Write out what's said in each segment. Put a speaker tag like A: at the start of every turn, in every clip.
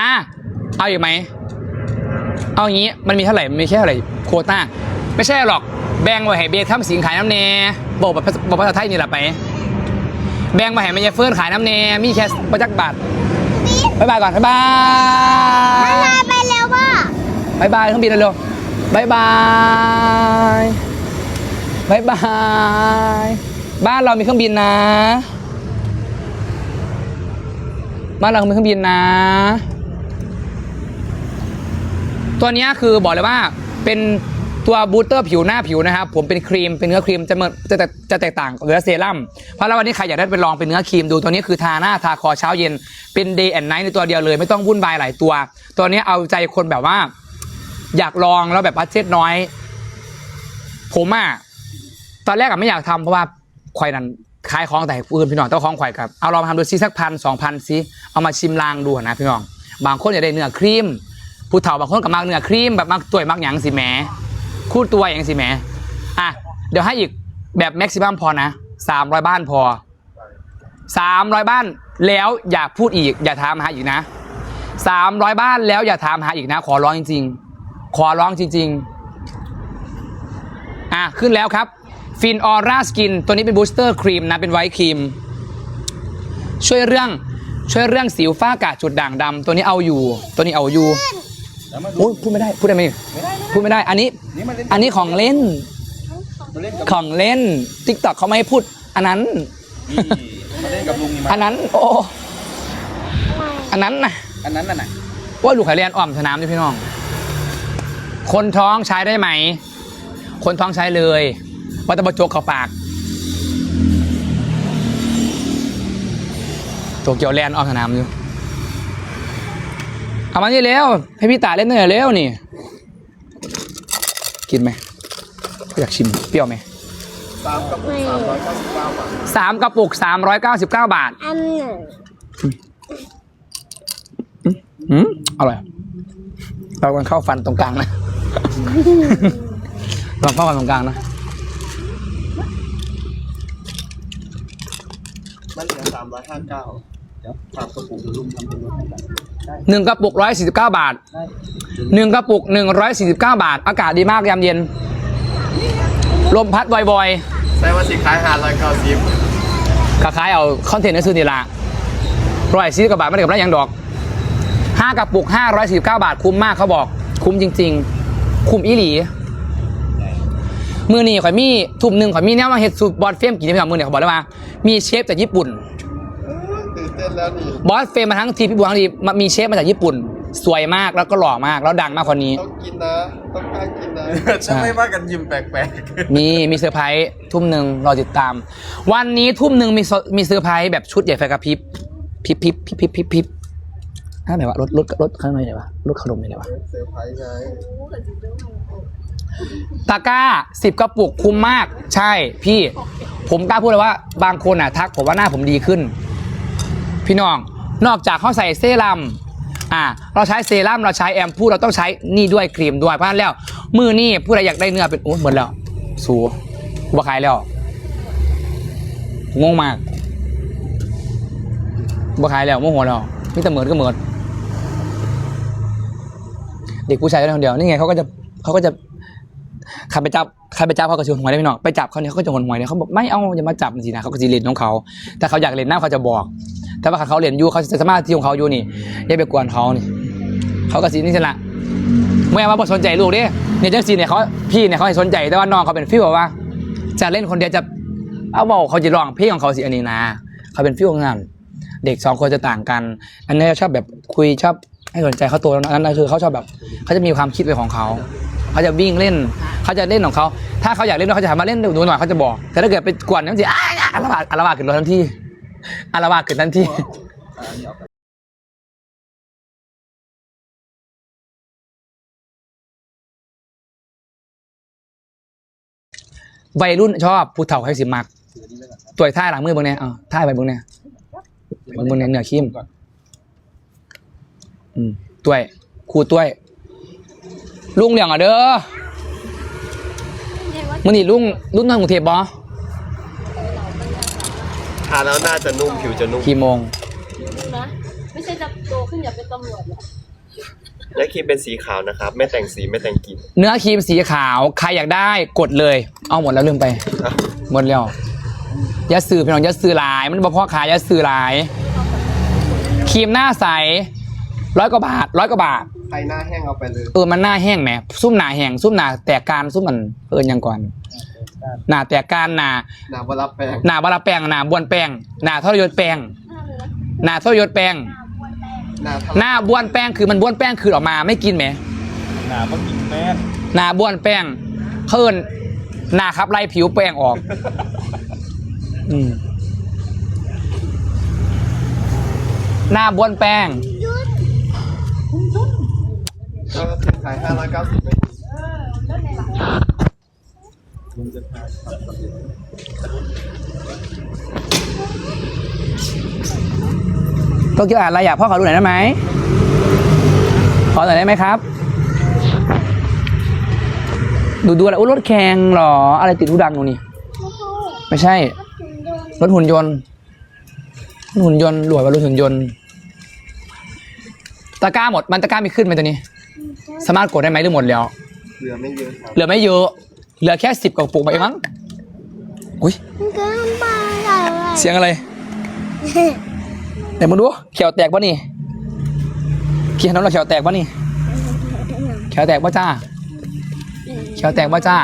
A: อะเอาอีกไหม เอาอย่างนี้มันมีเท่าไหร่มันมีแค่เท่าไหร่โควต้า ไม่ใช่หรอกแบ่งไว้ให้เบสทำสินขายน้ำเนบอกแบบบอกภาษาไทยนี่แหละไป แบ่งไว้ให้แม่ยายเฟิร์นขายน้ำเนมีแค่ประจักษ์บาทบ๊ายบายก่อนบ๊ายบาย
B: ลาไปแล้วว่า
A: บายบายเครื่องบินเร็วๆบายบายบายบาย บ้านเรามีเครื่องบินนะ บ้านเรามีเครื่องบินนะ ตัวนี้คือบอกเลยว่าเป็นตัวบูสเตอร์ผิวหน้าผิวนะครับ ผมเป็นครีมเป็นเนื้อครีมจะเหมือนจะจะจะแตกต่างกับเนื้อเซรั่มเพราะแล้ววันนี้ใครอยากได้ไปลองเป็นเนื้อครีมดูตัวนี้คือทาหน้าทาคอเช้าเย็นเป็น day and night ในตัวเดียวเลย ไม่ต้องวุ่นวายหลายตัว ตัวนี้เอาใจคนแบบว่า อยากลองแล้วแบบบัดเจ็ตน้อย ผมอะตอนแรกอะไม่อยากทำเพราะว่าควายนั้นขายของแต่อื่นพี่น้องต้องของควายกับเอาลองทำดูซิสักพันสองพันซิเอามาชิมลางดูนะพี่น้องบางคนอยากได้เนื้อครีม ผู้เฒ่าบางคนกับมักเนื้อครีมแบบมักตัวยมักหยังสิแหมคู่ตัวอย่างสิแหมอะเดี๋ยวให้อีกแบบแม็กซิมัมพอนะสามร้อยบ้านพอสามร้อยบ้านแล้วอย่าพูดอีก อย่าถามหาอีกนะสามร้อยบ้านแล้วอย่าถามหาอีกนะ ขอร้องจริง ๆ ขอร้องจริง ๆ อะขึ้นแล้วครับฟินออร่าสกินตัวนี้เป็นบูสเตอร์ครีมนะเป็นไวท์ครีม ช่วยเรื่องช่วยเรื่องสิวฝ้ากระจุดด่างดำตัวนี้เอาอยู่ ตัวนี้เอาอยู่
C: แล้วมาดู
A: โอ้ยพูดไม่ได้พูดได้ไหม
C: ไม่ได้ไม่ได้
A: พูดไม่ได้อันนี้
C: นี่มันเล่น
A: อันนี้ของเล่น
C: มาเล่นกับ
A: ของเล่นทิกตอกเขาไม่ให้พูด อันนั้น
C: นี่มาเล่นกับลุงนี่มา
A: อันนั้น โอ้อันนั้นนะ
C: อันนั้นน่ะนะ
A: ว่าลูกไข่เรียนอ่อมสนามด้วยพี่น้อง คนท้องใช้ได้ไหม คนท้องใช้เลยวัตบจกเขาปากโตเกียวแลนด์ออกสนามอยู่ เอามานี่เร็วให้พี่ตาเล่นหน่อยเร็วนี่ กินไหมอยากชิมเปรี้ยวไหม
C: สามกับสามร้อยเก้าสิบเก้าบาท
A: สามกระปุกสามร้อยเก้าสิบเก้าบาท
B: อันหนึ่ง
A: อืมอร่อยเรากันเข้าฟันตรงกลางนะลองเข้าฟันตรงกลางนะ
C: มันเหลือสามร้อยห้าเก้า เดี๋ยวถามกระปุกเดี๋ยวลุงทำเป็นรถให้ได้ได้
A: หนึ่งกระปุกร้อยสี่สิบเก้าบาท
C: ได้
A: หนึ่งกระปุกหนึ่งร้อยสี่สิบเก้าบาท อากาศดีมากยามเย็น ลมพัดบ่อย
C: ใส่ว่าสิขายหาร้อยเก้าสิบ
A: ๆคล้ายๆเอาคอนเทนต์ในซื้อนี่ละร้อยสี่สิบาทไม่ได้กับไรยังดอกห้ากระปุกห้าร้อยสี่สิบเก้าบาทคุ้มมากเขาบอก คุ้มจริง ๆ คุ้มอีหลี มือนี่ข่อยมีทุ่มหนึ่งข่อยมีแนวมาเฮ็ดสูตรบอสเฟรมกินที่พี่น้องมือเนี่ยเขาบอกแล้วว่า มีเชฟจากญี่ปุ่น
C: ตื่นเต้น แล้วนี่
A: บอสเฟรมมาทั้งทีพี่บัวทั้งทีมามีเชฟมาจากญี่ปุ่น สวยมากแล้วก็หล่อมากแล้วดังมากคนนี้
C: ต้องกินนะ ต้องกล้ากินนะถ้าไม่ว่ากันยิ้มแปลก
A: มีมีเซอร์ไพรส์ทุ่มหนึ่งรอติดตาม วันนี้ทุ่มหนึ่งมีเซอร์มีเซอร์ไพรส์แบบชุดใหญ่ไฟกระพริบพริบพริบพริบพริบพริบพริบถ้าแบบว่ารถรถรถข้างในไหนวะรถขนมไหนวะ
C: ๆเซอร์ไพรส์ไง
A: ตะกร้าสิบกระปุกคุ้มมาก ใช่พี่ ผมกล้าพูดเลยว่า บางคนอะทักผมว่าหน้าผมดีขึ้น พี่น้อง นอกจากเขาใส่เซรั่มอ่าเราใช้เซรั่มเราใช้แอมพูเราต้องใช้นี่ด้วยครีมด้วยเพราะฉะนั้นแล้วมือนี่ผู้ใดอยากได้เนื้อเป็นโอ้หมดแล้ว สูบ่ขายแล้วงงมากบ่ขายแล้วโมโหแล้วมีแต่เหมือนก็เหมือนเด็กผู้ชายคนเดียวนี่ไงเขาก็จะเขาก็จะใครไปจับใครไปจับเขาก็ชวนหวยได้พี่น้องไปจับเขาเนี่ยเขาก็จะหวนหวยเนี่ยเขาบอกไม่เอาอย่ามาจับสินะเขาก็จะเล่นของเขาแต่เขาอยากเล่นหน้าเขาจะบอก แต่ว่าเขาเรียนอยู่เขาจะสามารถที่ของเขาอยู่นี่อย่าไปกวนเขานี่เขาก็สีนี่สิละเมื่อว่าบ่สนใจลูกเด้เนี่ยจังสีเนี่ยเขาพี่เนี่ยเขาให้สนใจแต่ว่าน้องเขาเป็นฟิลแบบว่า จะเล่นคนเดียวจะเอาบอกเขาจะร้องเพลงของเขาสิอันนี้นะเขาเป็นฟิลของงานเด็กสองคนจะต่างกัน อันนี้ชอบแบบคุยชอบให้สนใจเขาโตแล้วนะอันนั้นคือเขาชอบแบบเขาจะมีความคิดเป็นของเขาเขาจะวิ่งเล่นเขาจะเล่นของเขาถ้าเขาอยากเล่นเขาจะถามมาเล่นดูหน่อยเขาจะบอก แต่ถ้าเกิดไปกวนนั่นสิอ้ายอารวาสอารวาสขึ้นรถทันที อารวาสขึ้นทันทีวัยรุ่นชอบผู้เฒ่าให้สิมักตัวท่ายหลังมือเบางเนี่ยอ่าท่ายไปเบางเนี่ยเบางเนี่ยเหนือคิมอืมต้วยครูต้วยลุงเหลียงอะเด้อมันนี่ลุงลุงนั่งกรุงเทพบอ
C: ทานแล้วน่าจะนุ่มผิวจะนุ่ม
A: กี่โมง
B: นะ ไม่ใช่จะโตขึ้นอยากเป็นตำรวจเหรอ
D: และครีมเป็นสีขาวนะครับ ไม่แต่งสีไม่แต่งกลิ่น
A: เนื้อครีมสีขาว ใครอยากได้กดเลย เอาหมดแล้วลืมไป
D: อะ
A: หมดแล้วอยาซื้อพี่น้องอยาซื้อหลาย มันบอกพ่อขายอยาซื้อหลาย ครีมหน้าใสร้อยกว่าบาทร้อยกว่าบาท
C: ใครหน้าแห้งเอาไปเลย
A: เออมันหน้าแห้งแหมซุ่มหนาแห้งซุ่มหนาแตกการซุ่มมันเอินยังก่อน หนาแตกการหนา
C: หนาบรับแปลง
A: หนาบาราแป้งหนาบวนแป้งหนาทรยศแป้งหนาทรยศแป้ง
C: หนาทะ
A: หน้าบ้วนแป้งคือมันบ้วนแป้งคือออกมาไม่กินไหม
D: หนาบ้ากินแม่
A: หน้าบ้วนแป้งเพิ่นหน้าครับไล่ผิวแป้งออก อืมหน้าบ้วนแป้ง
C: แล้วก็ขายห้า ร้อยเก้าสิบไม่
A: โตเกียวอ่านอะไรอยากพ่อขอดูหน่อยได้ไหมขอหน่อยได้ไหมครับ ดูดูอะไรอุ้ยรถแข่งเหรอ อะไรติดหูดังหนูนี่ไม่ใช่ รถหุ่นยนต์รถหุ่นยนต์หลวยว่ารถหุ่นยนต์ตะกร้าหมดมันตะกร้ามีขึ้นไหมตัวนี้ สามารถกดได้ไหมหรือหมดแล้ว
C: เหลือไม่เยอะครับ
A: เหลือไม่เยอะ เหลือแค่สิบกว่าปุกไปเองมั้งอุ้ย
E: มันก็มาอะไร
A: เสียงอะไรเดี๋ยวมึงดูเขียวแตกปะนี่เขียวน้ำเราเขียวแตกปะนี่เขียวแตกปะจ้าเขียวแตกปะจ้า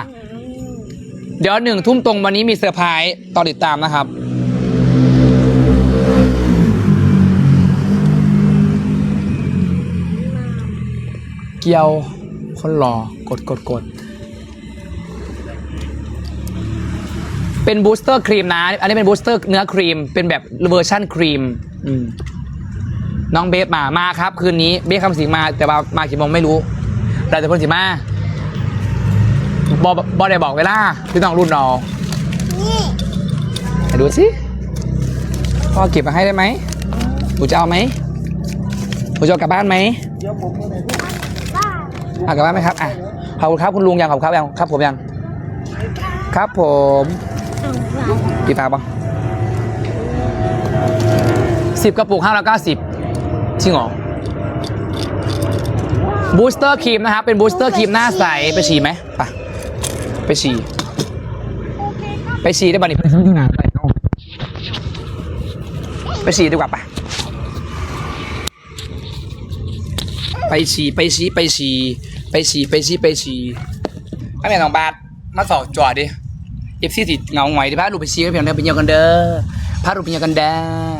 A: เดี๋ยวหนึ่งทุ่มตรงวันนี้มีเซอร์ไพรส์ต่อติดตามนะครับเกียวคนหล่อกดกดกด เป็นบูสเตอร์ครีมนะ อันนี้เป็นบูสเตอร์เนื้อครีม เป็นแบบเวอร์ชั่นครีมอืมน้องเบสมา มาครับ คืนนี้ เบสคำสิงมา แต่ว่ามากี่โมงไม่รู้ แต่จะคนสิมาบอบอได้บอกเวลาพี่ต้องรุ่นเรา
E: นี่
A: ไหนดูสิพ่อเก็บมาให้ได้ไหมหนูจะเอาไหมหนูจะเอากลับบ้านไหม
E: บ้า
A: เอากลับบ้านไหมครับ อะ ขอบคุณครับคุณลุงยังขอบคุณครับยัง ครับผมยัง ครับผม
E: เอาบ้า
A: กี่ฝาบ้างสิบกระปุกห้าร้อยเก้าสิบจริงเหรอบูสเตอร์ครีมนะครับ เป็นบูสเตอร์ครีมหน้าใส ไปฉี่ไหมไปไปฉี่ไปฉี่ได้บ้านี่ไปซื้อที่ไหนไปฉี่ดีกว่าปะไปฉี่ไปฉี่ไปฉี่ไปฉี่ไปฉี่ไปฉี่ไอ้แม่ของบาทมาสอบจอดดิ เอฟซีติดเงาหงอยดิพาลูกไปชี้ให้เพียงเดินไปเยี่ยมกันเด้อพาลูกไปเยี่ยมกันเด้อ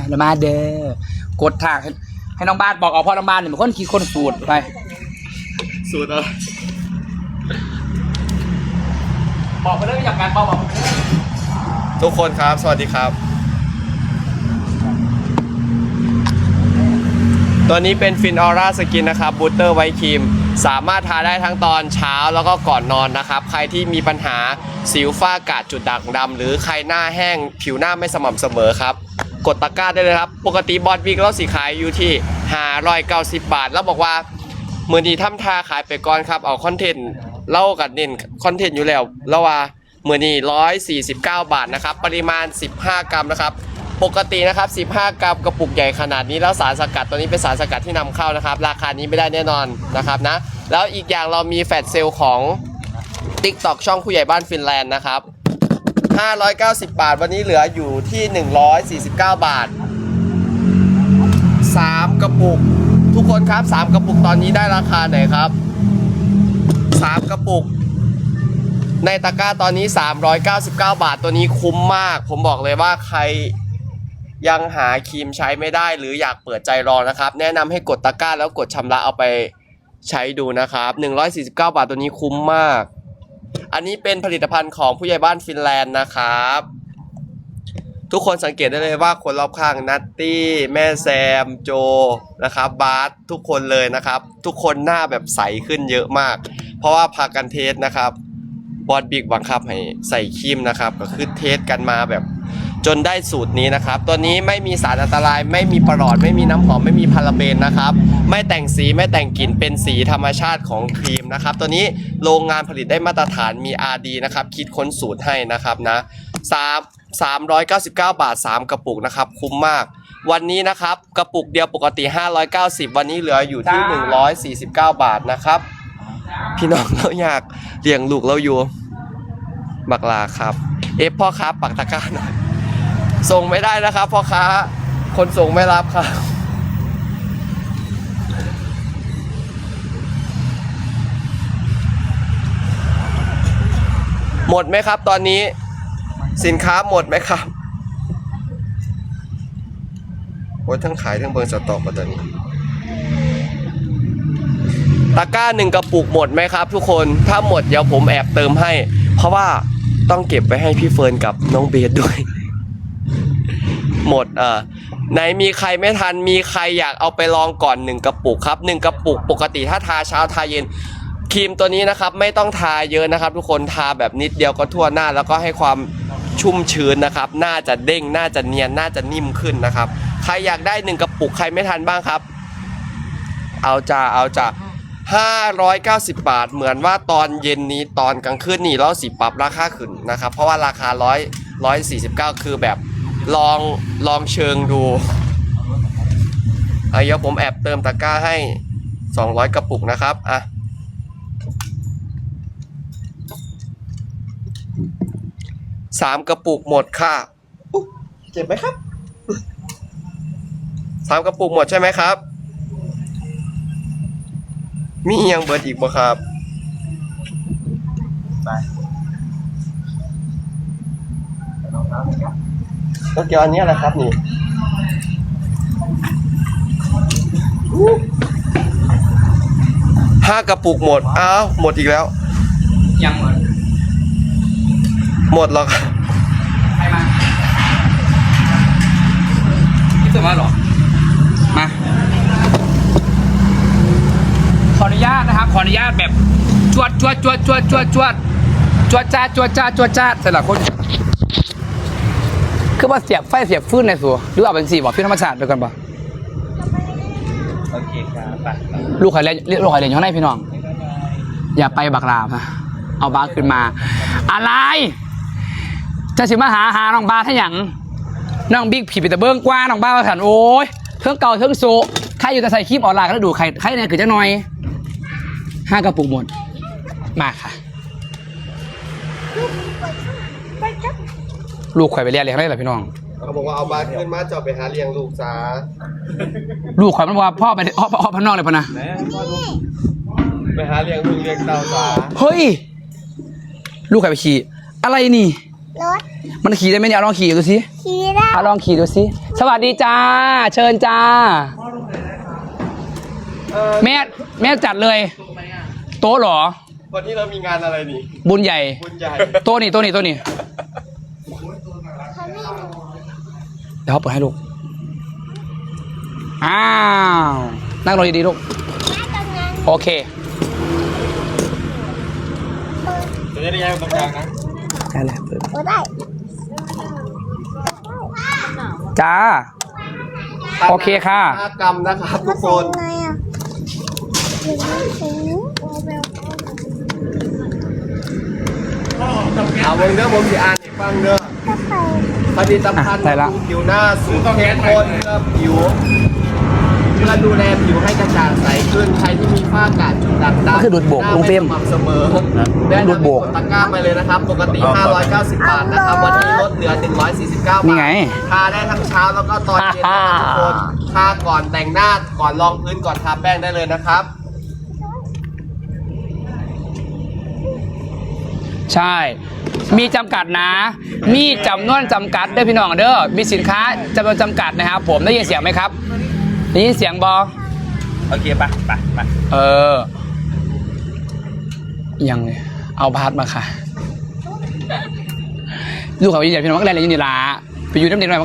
A: แล้วมาเด้อกดทางให้ให้น้องบ้านบอกเอาพ่อน้องบ้านเนี่ยเป็นคนคิดคนสูตรไป
D: สูตรอะไร
A: บอกไปเลยอยากการบอกบอกไปเลย
D: ทุกคนครับ สวัสดีครับ ตัวนี้เป็นฟินออร่าสกินนะครับบูตเตอร์ไวท์ครีม สามารถทาได้ทั้งตอนเช้าแล้วก็ก่อนนอนนะครับ ใครที่มีปัญหาสิวฝ้ากระจุดด่างดำหรือใครหน้าแห้งผิวหน้าไม่สม่ำเสมอครับ กดตะกร้าได้เลยครับ ปกติบอดวิกเราสีขายอยู่ที่590 บาท แล้วบอกว่ามือนี้ทำทาขายไปก่อนครับเอาคอนเทนต์เล่ากันเน้นคอนเทนต์อยู่แล้วแล้วว่ามือนี้149 บาทนะครับ ปริมาณ 15 กรัมนะครับ ปกตินะครับ 15 กรัมกระปุกใหญ่ขนาดนี้แล้วสารสกัดตัวนี้เป็นสารสกัดที่นำเข้านะครับ ราคานี้ไม่ได้แน่นอนนะครับนะ แล้วอีกอย่างเรามีแฟลชเซลล์ของ TikTok ช่องผู้ใหญ่บ้านฟินแลนด์นะครับ 590 บาท วันนี้เหลืออยู่ที่ 149 บาท 3 กระปุก ทุกคนครับ 3 กระปุกตอนนี้ได้ราคาไหนครับ 3 กระปุกในตะกร้าตอนนี้ 399 บาท ตัวนี้คุ้มมาก ผมบอกเลยว่าใคร ยังหาครีมใช้ไม่ได้หรืออยากเปิดใจรองนะครับ แนะนำให้กดตะกร้าแล้วกดชำระเอาไปใช้ดูนะครับ149 บาทตัวนี้คุ้มมาก อันนี้เป็นผลิตภัณฑ์ของผู้ใหญ่บ้านฟินแลนด์นะครับ ทุกคนสังเกตได้เลยว่าคนรอบข้างนัตตี้ แม่แซม โจนะครับบาสทุกคนเลยนะครับ ทุกคนหน้าแบบใสขึ้นเยอะมาก เพราะว่าพากันเทสนะครับบอดบิ๊กบังคับให้ใส่ครีมนะครับ ก็คือเทสกันมาแบบ จนได้สูตรนี้นะครับ ตัวนี้ไม่มีสารอันตราย ไม่มีประหลอด ไม่มีน้ำหอม ไม่มีพาราเบนนะครับ ไม่แต่งสี ไม่แต่งกลิ่น เป็นสีธรรมชาติของครีมนะครับ ตัวนี้โรงงานผลิตได้มาตรฐาน มี RD นะครับ คิดค้นสูตรให้นะครับนะ3 399 บาท 3 กระปุกนะครับ คุ้มมาก วันนี้นะครับ กระปุกเดียวปกติ 590 วันนี้เหลืออยู่ที่ 149 บาทนะครับ พี่น้องเราอยากเลี้ยงลูกเราอยู่บักลาครับ เอฟพ่อค้าปักตะกร้าหน่อย ส่งไม่ได้นะครับพ่อค้าคนส่งไม่รับครับ หมดไหมครับตอนนี้สินค้าหมดไหมครับโอ้ยทั้งขายทั้งเบิร์นสต็อกมาตอนนี้ ตะกร้าหนึ่งกระปุกหมดไหมครับ ทุกคนถ้าหมดเดี๋ยวผมแอบเติมให้ เพราะว่าต้องเก็บไว้ให้พี่เฟิร์นกับน้องเบสด้วย หมดเอ่อไหนมีใครไม่ทันมีใครอยากเอาไปลองก่อนหนึ่งกระปุกครับหนึ่งกระปุกปกติถ้าทาเช้าทาเย็นครีมตัวนี้นะครับไม่ต้องทาเยอะนะครับ ทุกคนทาแบบนิดเดียวก็ทั่วหน้า แล้วก็ให้ความชุ่มชื้นนะครับน่าจะเด้งน่าจะเนียนน่าจะนิ่มขึ้นนะครับ ใครอยากได้หนึ่งกระปุกใครไม่ทันบ้างครับ เอาจ้าเอาจ้า590 บาท เหมือนว่าตอนเย็นนี้ตอนกลางคืนนี่เราสิปรับราคาขึ้นนะครับ เพราะว่าราคา100 149 คือแบบ ลองลองเชิงดูเอาเดี๋ยวผมแอบเติมตะกร้าให้ 200 กระปุกนะครับอะสามกระปุกหมดค่ะอุ๊ยเจ็บไหมครับสามกระปุกหมดใช่ไหมครับ มีอีกอยังเบิดอีกบ่ครับ
C: ไป
D: ก็เกี่ยวอันเนี้ยแหละครับนี่ห้ากระปุกหมด อ้าว หมดอีกแล้ว
A: ยังเหมือน
D: หมดแล้วครับ
A: ใครมาคิดถึงว่าหรอ มา ขออนุญาตนะครับ ขออนุญาตแบบ จวดจวดจวดจวดจวดจวดจวดจ้าดจวดจ้าดจวดจ้าดแต่ละคน คือว่าเสียบไฟเสียบฟื้นในสัวหรือเอาเป็นสีบอกพี่ธรรมชาติไปก่อนป่ะ
C: โอเคครับไป
A: ลูกใครเรียนลูกใครเรียนอยู่ข้างในพี่น้อง อย่าไปบักลามาเอาบาสขึ้นมา อะไร จะสิมาหาหาน้องบาสให้หยังน้องบิ๊กผีปิดตะเบิ้งกว้างน้องบาสมาขันโอ้ยเทิงเก่าเทิงโซใครอยู่แต่ใส่คลิปออนไลน์ก็ได้ดูใครใครเนี่ยคือจังหน่อยห้ากระปุกหมดมาค่ะ
E: ไปจับ
A: ลูกข่อยไปเรียนเลยข้างในเหรอพี่น้อง
D: เขาบอกว่าเอาบาสขึ้นมาจอบไปหาเลี้ยงลูกจ้า
A: ลูกข่อยมันบอกว่าพ่อไปพ่อพ่อพนอกเลยปะนะ
C: แม่พ่อลูก
D: ไปหาเลี้ยงลูกเลี้ยงเต่าจ้า
A: เฮ้ย ลูกข่อยไปขี่ อะไรนี่
E: รถ
A: มันขี่ได้ไหมเนี่ยเอาลองขี่ดูสิ
E: ขี่ได้
A: เอาลองขี่ดูสิสวัสดีจ้า เชิญจ้าแม่แม่จัดเลย โต๊ะเหรอ
D: วันนี้เรามีงานอะไรนี่
A: บุญใหญ่
D: บุญใหญ่
A: โต๊ะนี่โต๊ะนี่โต๊ะนี่ ดี๋ยวเขาเปิดให้ลูก อ้าว นั่งลงดีๆลูก
E: แม่ตรงนั้น
A: โอเค
C: จะได้ย้ายมาตรงกลางนะ
A: ได้เลยเปิด
E: โอ้ได้
A: จ้า โอเคค่ะ
D: ห้ากรัมนะครับทุกคน
E: ไงอะอย่างนี้สูงโอ้แมว
D: เอาเบิ่งเด้อผมจะอ่านให้ฟังเด้อ
E: ถ้าใคร
D: ผลิตภัณฑ์
A: อะได้ละ
D: บำรุงผิวหน้าสูตรเข้มข้นเพื่อผิวเพื่อดูแลผิวให้กระจ่างใสขึ้นใครที่มีฝ้ากระจุดด่างดำ
A: ก็คือดูดโบก
D: หน้า
A: ลุงเฟรม
D: ไสม่ำเสมอแนะ
A: ดูด
D: นำ
A: โบก
D: กดตะกร้ามาเลยนะครับ ปกติ 590 บาทนะครับ วันนี้ลดเหลือ 149 บาท
A: นี่ไง
D: ทาได้ทั้งเช้าแล้วก็ตอนเย็นนะครับทุกคนทาก่อนแต่งหน้าก่อนรองพื้นก่อนทาแป้งได้เลยนะครับ
A: ใช่ มีจำกัดนะ มีจำนวนจำกัดเด้อพี่น้องเด้อมีสินค้าจำนวนจำกัดนะครับผมได้ยินเสียงไหมครับได้ยินเสียงบอ
C: โอเคไปไปไป
A: เออ ยังไงเอาบาสมาค่ะลูกเขาอยู่ใหญ่พี่น้องก็เรียนเรียนอยู่นี่ละไปอยู่น้ำเด็กหน่อย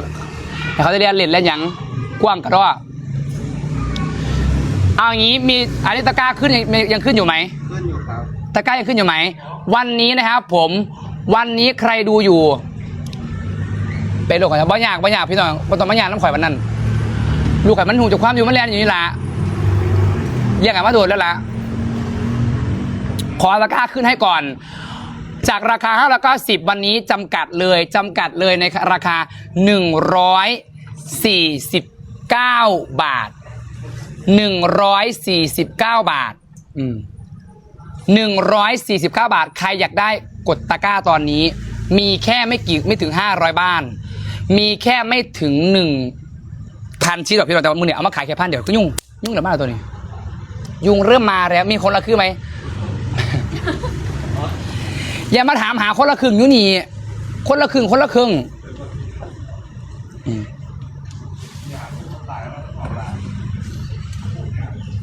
A: แต่เขาจะเรียนเล่นเล่นหยังกว้างกระดอเอาอย่างนี้มีอันนี้ตะกร้าขึ้นยังยังขึ้นอยู่ไหม
D: ขึ้นอยู่ครับ
A: ตะกร้ายังขึ้นอยู่ไหม วันนี้นะครับผม วันนี้ใครดูอยู่ เป็นลูกของฉันบ่อยากบ่อยากพี่น้องบ่ต้องมาอยากน้ำข่อยวันนั้น ลูกข่อยมันหูจากความอยู่มันแลนอยู่นี่ละเรียกกันมาโดดแล้วล่ะขอตะกร้าขึ้นให้ก่อน จากราคา5แล้วก็10วันนี้จำกัดเลยจำกัดเลยในราคาหนึ่งร้อยสี่สิบเก้าบาทหนึ่งร้อยสี่สิบเก้าบาทอืมหนึ่งร้อยสี่สิบเก้าบาท ใครอยากได้ กดตะกร้าตอนนี้ มีแค่ไม่กี่ไม่ถึงห้าร้อยบ้าน มีแค่ไม่ถึงหนึ่งพันชิ้นหรอกพี่น้องแต่ว่ามือเนี่ยเอามาขายแค่พันเดียวก็ยุ่งยุ่งเหลือมากตัวนี้ ยุงเริ่มมาแล้วมีคนละครึ่งไหม อย่ามาถามหาคนละครึ่งอยู่นี่ คนละครึ่งคนละครึ่ง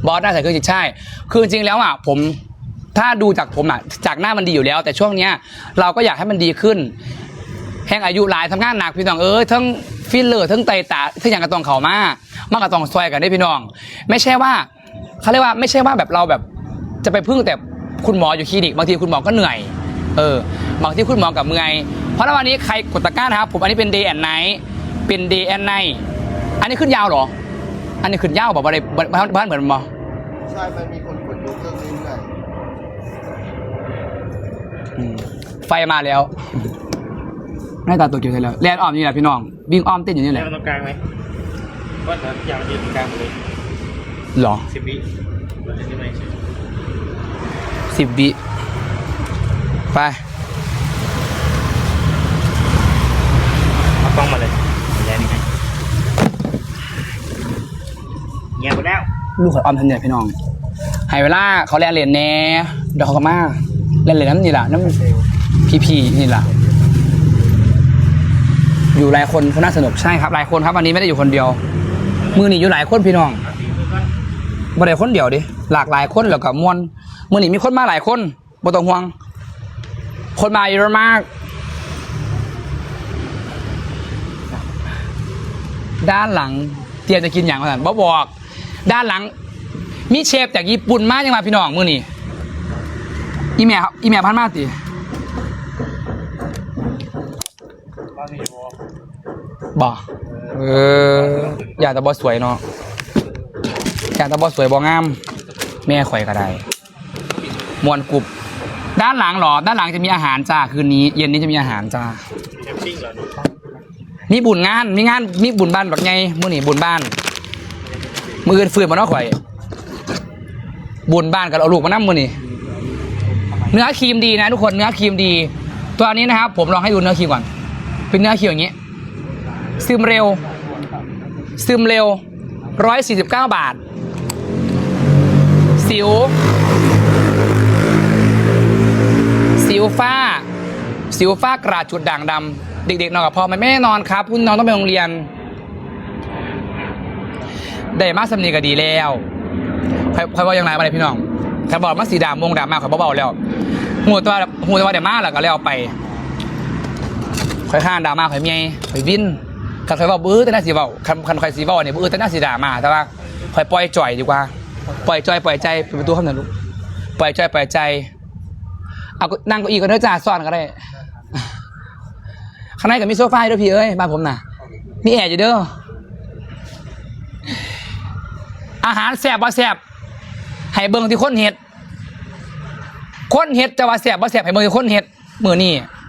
A: บอสน่าใส่เครื่องจิตใช่ คือจริงแล้วอะผม ถ้าดูจากผมอะจากหน้ามันดีอยู่แล้ว แต่ช่วงเนี้ยเราก็อยากให้มันดีขึ้น แห่งอายุหลายทำงานหนักพี่น้องเอ้ยทั้งฟิลเลอร์ทั้งไตตาทั้งอย่างกระตองเขามามากระตองซอยกันได้พี่น้อง ไม่ใช่ว่าเขาเรียกว่าไม่ใช่ว่าแบบเราแบบจะไปพึ่งแต่คุณหมออยู่คลินิกบางทีคุณหมอก็เหนื่อยเออบางทีคุณหมอกับเมื่อยเพราะแล้ววันนี้ใครกดตะกร้านะครับ ผมอันนี้เป็น day and night เป็น day and night อันนี้ขึ้นยาวเหรอ อันนี้ขึ้นยาวบอกว่าอะไรบ้านบ้านเหมือนมอ
D: ใช่ มันมีคนกดดูเครื่องนี้ด้วย
A: อืม ไฟมาแล้วหน้าตาตัวเกียวใช่แล้วแลนด์ออมอยู่นี่แหละพี่น้องวิ่งอ้อมเต้นอยู่นี่แห
C: แล้
A: ละ
C: วตรงกลางไหมก็จะยาวยืนตรงกลางหมดเลย
A: เหรอ
C: สิบวิเราจะได้ไหม
A: สิบวิไป
C: เอากล้องมาเลยแย่นี่ไงเงียบไปแล้ว
A: ลูกของออมทันเนี่ยพี่น้องให้เวลาเขาแลนเหรียญแน่เดี๋ยวเขาก็มาแลนเหรียญน้ำนี่แหละน้ำ พีพีนี่แหละอยู่หลายคนเขาน่าสนุกใช่ครับหลายคนครับวันนี้ไม่ได้อยู่คนเดียว มือนี่อยู่หลายคนพี่น้องบ่ได้คนเดียวดิหลากหลายคนแล้วก็มวนมือนี่มีคนมาหลายคนบ่ต้องห่วง คนมาเยอะมาก ด้านหลังเตรียมจะกินอย่างไรบ่บอก ด้านหลัง มีเชฟจากญี่ปุ่นมาจังมาพี่น้องมือนี่อีแม่ครับอีแม่พันมาติ บอกเอออยากแต่บอสวยเนาะอยากแต่บอสวยบองาม แม่ข่อยก็ได้มวนกรุบด้านหลังหรอ ด้านหลังจะมีอาหารจ้าคืนนี้ เย็นนี้จะมีอาหารจ้า
C: แคมปิ้งเหรอ
A: มีบุญงานมีงานมีบุญบ้านแบบไงมื่อนี่บุญบ้าน มืออื่นฟืนมาเนาะข่อย บุญบ้านกับเอาลูกมานั่มือนี่เนื้อครีมดีนะทุกคนเนื้อครีมดี ตัวนี้นะครับ ผมลองให้ดูเนื้อครีมก่อน เป็นเนื้อครีมอย่างนี้ ซึมเร็ว ซึมเร็วร้อยสี่สิบเก้าบาท สิว สิวฝ้า สิวฝ้ากระจุดด่างดำเด็กๆนอนกับพ่อไหมไม่ได้นอนครับคุณน้องต้องไปโรงเรียน ได้มาสำนีก็ดีแล้วใครใครว่าอย่างไรมาเลยพี่น้องถ้าบอกมาสีดำวงดำมากข่อยเบาๆแล้วหูตัวหูตัวเดี๋ยวมาแล้วก็แล้วไปค่อยข้านดาม่าข่อยเมียข่อยวิน คันข่อยเบาบื้อแต่น่าสีเบาคันคันข่อยสีเบาเนี่ยบื้อแต่น่าสีดรามาแต่ว่าข่อยปล่อยจ่อยดีกว่า ปล่อยจ่อยปล่อยใจเป็นประตูข้างหน้าลูกปล่อยจ่อยปล่อยใจเอานั่งเก้าอี้ก็ได้จ่าซ่อนก็ได้ข้างในก็มีโซฟาด้วยพี่เอ้ยบ้านผมน่ะ มีแอร์อยู่เด้ออาหารแสบบ่แสบให้เบิ่งที่คนเห็ดคนเห็ดจะว่าแสบบ่แสบให้เบิ่งที่คนเห็ดมือนี่